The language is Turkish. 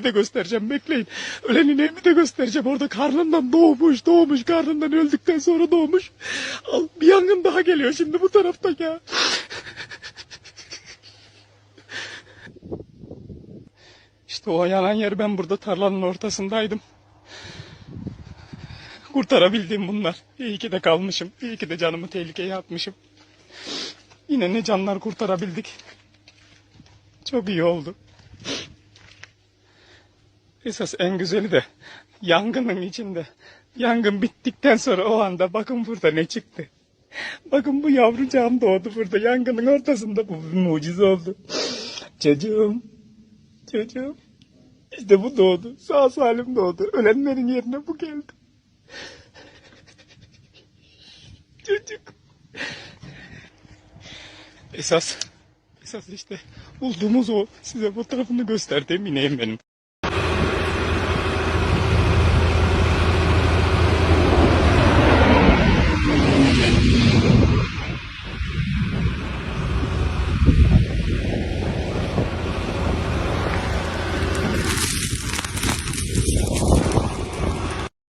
şeyi de göstereceğim bekleyin. Ölenin evini de göstereceğim. Orada karnından doğmuş doğmuş karnından öldükten sonra doğmuş. Al, bir yangın daha geliyor şimdi bu tarafta ya. İşte o yanan yer ben burada tarlanın ortasındaydım. Kurtarabildim bunlar. İyi ki de kalmışım. İyi ki de canımı tehlikeye atmışım. Yine ne canlar kurtarabildik. Çok iyi oldu. Esas en güzeli de yangının içinde. Yangın bittikten sonra o anda bakın burada ne çıktı. Bakın bu yavrucağım doğdu burada yangının ortasında. Bu bir mucize oldu. Çocuğum. Çocuğum. İşte bu doğdu. Sağ salim doğdu. Ölenlerin yerine bu geldi. Çocuk. Esas, esas işte bulduğumuz o. Size fotoğrafını gösterdiğim ineğim benim.